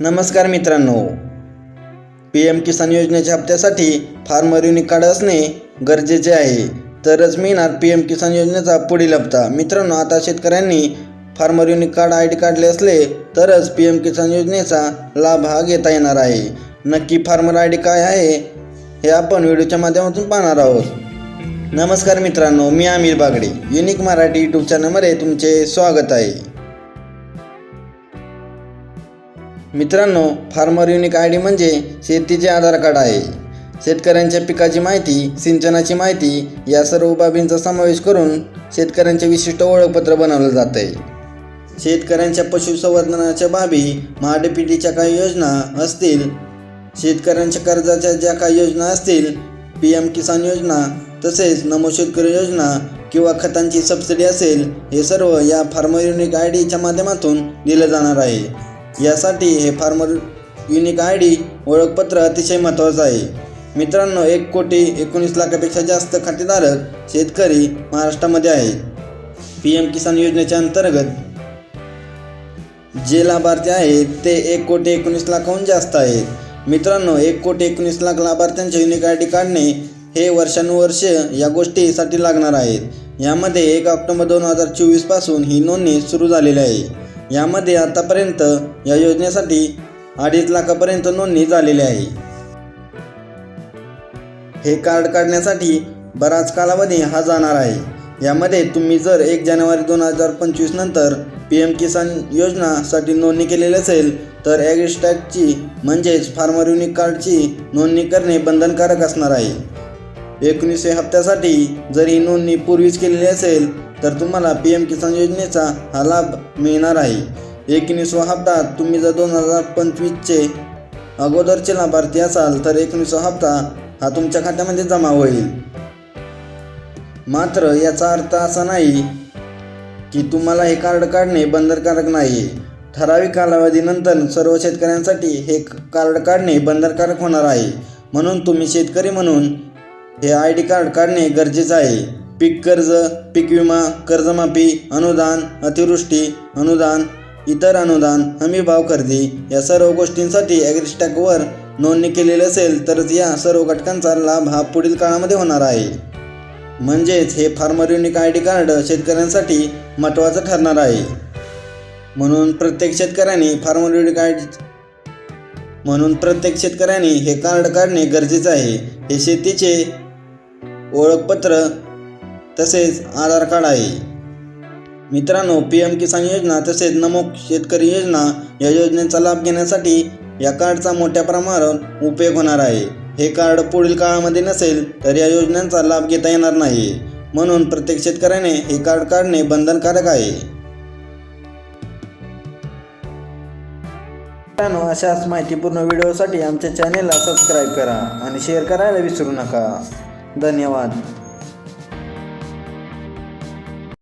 नमस्कार मित्रांनो. P M किसान योजनेच्या हप्त्यासाठी फार्मर युनिक कार्ड असणे गरजेचे आहे. तरच मिळणार पी एम किसान योजनेचा पुढील हप्ता. मित्रांनो आता शेतकऱ्यांनी farmer unique card I D काढले असले तरच पी एम किसान योजनेचा लाभ हा घेता येणार आहे. नक्की फार्मर आय डी काय आहे हे आपण व्हिडिओच्या माध्यमातून पाहणार आहोत. नमस्कार मित्रांनो मी आमिर बागडे. युनिक मराठी यूट्यूब चॅनलमध्ये तुमचे स्वागत आहे. मित्रांनो फार्मर युनिक आय डी म्हणजे शेतीचे आधार कार्ड आहे. शेतकऱ्यांच्या पिकाची माहिती सिंचनाची माहिती या सर्व बाबींचा समावेश करून शेतकऱ्यांचे विशिष्ट ओळखपत्र बनवलं जात आहे शेतकऱ्यांच्या पशुसंवर्धनाच्या बाबी महाडीपीटीच्या काही योजना असतील शेतकऱ्यांच्या कर्जाच्या ज्या काही योजना असतील पी एम किसान योजना तसेच नमो शेतकरी योजना किंवा खतांची सबसिडी असेल हे सर्व या फार्मर युनिक आय डीच्या माध्यमातून दिलं जाणार आहे. यासाठी हे फार्मर युनिक आय डी ओळखपत्र अतिशय महत्त्वाचं आहे. मित्रांनो एक कोटी एकोणीस लाखापेक्षा जास्त खातेधारक शेतकरी महाराष्ट्रामध्ये आहेत. पी एम किसान योजनेच्या अंतर्गत जे लाभार्थी आहेत ते एक कोटी एकोणीस लाखाहून जास्त आहेत. मित्रांनो एक कोटी एकोणीस लाख लाभार्थ्यांचे युनिक आय डी काढणे हे वर्षानुवर्ष या गोष्टीसाठी लागणार आहेत यामध्ये एक ऑक्टोबर दोन हजार चोवीसपासून ही नोंदणी सुरू झालेली आहे. यामध्ये आतापर्यंत या योजनेसाठी अडीच लाखापर्यंत नोंदणी झालेली आहे. हे कार्ड काढण्यासाठी बराच कालावधी हा जाणार आहे. यामध्ये तुम्ही जर एक जानेवारी दोन हजार पंचवीस नंतर पी एम किसान योजनासाठी नोंदणी केलेली असेल तर ॲग्रिस्टॅकची म्हणजेच फार्मर युनिक कार्डची नोंदणी करणे बंधनकारक असणार आहे. एकोणीसशे हप्त्यासाठी जर ही नोंदणी पूर्वीच केलेली असेल तर तुम्हाला पी एम किसान योजनेचा हा लाभ मिळणार आहे. एकोणीसवा हप्ता तुम्ही जर दोन हजार पंचवीसचे अगोदरचे लाभार्थी असाल तर एकोणीसवा हप्ता हा तुमच्या खात्यामध्ये जमा होईल. मात्र याचा अर्थ असा नाही की तुम्हाला हे कार्ड काढणे बंधनकारक नाही ठराविक कालावधीनंतर सर्व शेतकऱ्यांसाठी हे कार्ड काढणे बंधनकारक होणार आहे. म्हणून तुम्ही शेतकरी म्हणून हे आय डी कार्ड काढणे गरजेचं आहे. पीक कर्ज पीक विमा कर्जमाफी अनुदान अतिवृष्टी अनुदान इतर अनुदान हमी भाव खरेदी या सर्व गोष्टींसाठी ॲग्रिस्टॅकवर नोंदणी केलेली असेल तरच या सर्व घटकांचा लाभ हा पुढील काळामध्ये होणार आहे. म्हणजेच हे farmer unique I D card शेतकऱ्यांसाठी महत्त्वाचं ठरणार आहे. म्हणून प्रत्येक शेतकऱ्यांनी फार्मर युनिक आय म्हणून प्रत्येक शेतकऱ्यांनी हे कार्ड काढणे गरजेचं आहे. हे शेतीचे ओळखपत्र तसेच आधार कार्ड आहे. मित्रांनो पी एम किसान योजना तसेच नमो शेतकरी योजना या योजनेचा लाभ घेण्यासाठी या कार्डचा मोठ्या प्रमाणावर उपयोग होणार आहे. हे कार्ड पुढील काळामध्ये नसेल तर या योजनांचा लाभ घेता येणार नाही. म्हणून प्रत्येक शेतकऱ्याने हे कार्ड काढणे बंधनकारक आहे. मित्रांनो अशाच माहितीपूर्ण व्हिडिओसाठी आमच्या चॅनेलला सबस्क्राईब करा आणि शेअर करायला विसरू नका. धन्यवाद.